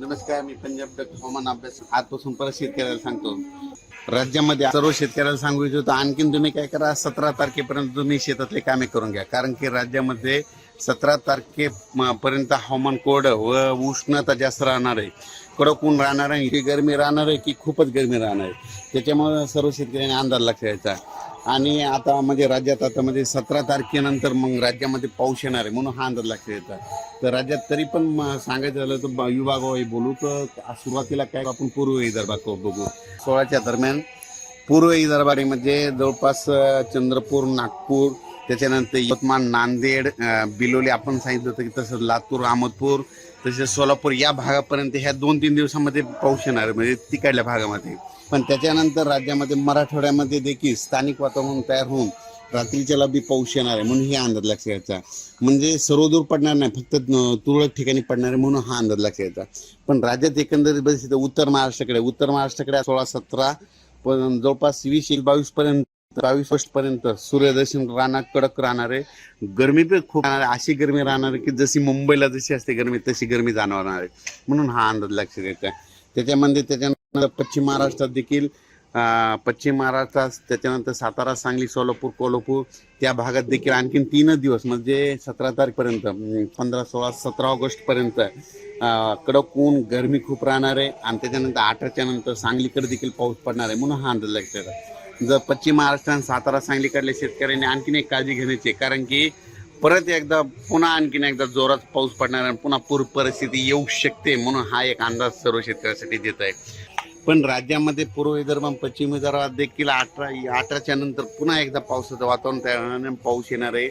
नमस्कार मी पंजाब डॉक्टर हवामान अभ्यास आजपासून परत शेतकऱ्याला सांगतो. राज्यामध्ये सर्व शेतकऱ्याला सांगू इच्छितो आणखीन तुम्ही काय करा सतरा तारखेपर्यंत तुम्ही शेतातले कामे करून घ्या. कारण की राज्यामध्ये सतरा तारखेपर्यंत हवामान कोरडं व उष्णता जास्त राहणार आहे. कडक ऊन राहणार आहे. की गरमी राहणार आहे की खूपच गरमी राहणार आहे. त्याच्यामुळे सर्व शेतकऱ्यांनी अंदाज लक्ष द्यायचा. आणि आता म्हणजे राज्यात आता म्हणजे सतरा तारखेनंतर मग राज्यामध्ये पाऊस येणार आहे म्हणून हा अंदाज लक्षात द्यायचा. तर राज्यात तरी पण म- सांगायचं झालं तर ब- बोलू तर सुरुवातीला काय आपण पूर्व विदर्भात बघू. सोळाच्या दरम्यान पूर्व विदर्भामध्ये म्हणजे जवळपास चंद्रपूर नागपूर त्याच्यानंतर यवतमाळ नांदेड बिलोली आपण सांगितलं होतं की तसंच लातूर अहमदपूर तसेच सोलापूर या भागापर्यंत ह्या दोन तीन दिवसामध्ये पाऊस येणार आहे, म्हणजे तिकडल्या भागामध्ये. पण त्याच्यानंतर राज्यामध्ये मराठवाड्यामध्ये देखील स्थानिक वातावरण तयार होऊन रात्रीच्याला बी पाऊस येणार आहे म्हणून हे अंदाज लक्ष घ्यायचा म्हणजे सर्वदूर पडणार नाही फक्त तुरळक ठिकाणी पडणार आहे म्हणून हा अंदाज लक्ष घ्यायचा पण राज्यात एकंदरीत बघितलं उत्तर महाराष्ट्राकडे उत्तर महाराष्ट्राकडे सोळा सतरा पण जवळपास वीस एक बावीस पर्यंत बावीस फर्स्ट पर्यंत सूर्यदर्शन राहणार कडक राहणार. आहे गरमी तर खूप राहणार आहे अशी गरमी राहणार आहे की जशी मुंबईला जशी असते गरमी तशी गरमी जाणवणार आहे. म्हणून हा अंदाज लक्षात येत आहे त्याच्यामध्ये त्याच्यानंतर पश्चिम महाराष्ट्रात देखील पश्चिम महाराष्ट्रात त्याच्यानंतर सातारा सांगली सोलापूर कोल्हापूर त्या भागात देखील आणखीन तीनच दिवस म्हणजे सतरा तारखेपर्यंत म्हणजे पंधरा सोळा सतरा ऑगस्ट पर्यंत कडक ऊन गरमी खूप राहणार आहे. आणि त्याच्यानंतर अठराच्या नंतर सांगलीकडे देखील पाऊस पडणार आहे. म्हणून हा अंदाज लक्षात आहे. जर पश्चिम महाराष्ट्र आणि सातारा सांगलीकडल्या शेतकऱ्यांनी आणखीन एक काळजी घेण्याची कारण की परत एकदा पुन्हा आणखीन एकदा जोरात पाऊस पडणार आणि पुन्हा पूर परिस्थिती येऊ शकते म्हणून हा एक अंदाज सर्व शेतकऱ्यांसाठी देत आहे. पण राज्यामध्ये पूर्व विदर्भ आणि पश्चिम विदर्भात देखील अठरा अठराच्या नंतर पुन्हा एकदा पावसाचं वातावरण तयार होणार पाऊस येणार आहे.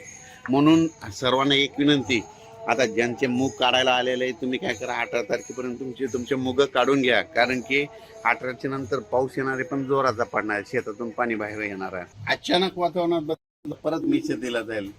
म्हणून सर्वांना एक विनंती आता ज्यांचे मूग काढायला आलेले आहे तुम्ही काय करा अठरा तारखेपर्यंत तुमचे तुमचे मुग काढून घ्या. कारण की अठराच्या नंतर पाऊस येणारे पण जोराचा पडणार शेतातून पाणी बाहेर येणार आहे. अचानक वातावरणात परत मी दिला जाईल.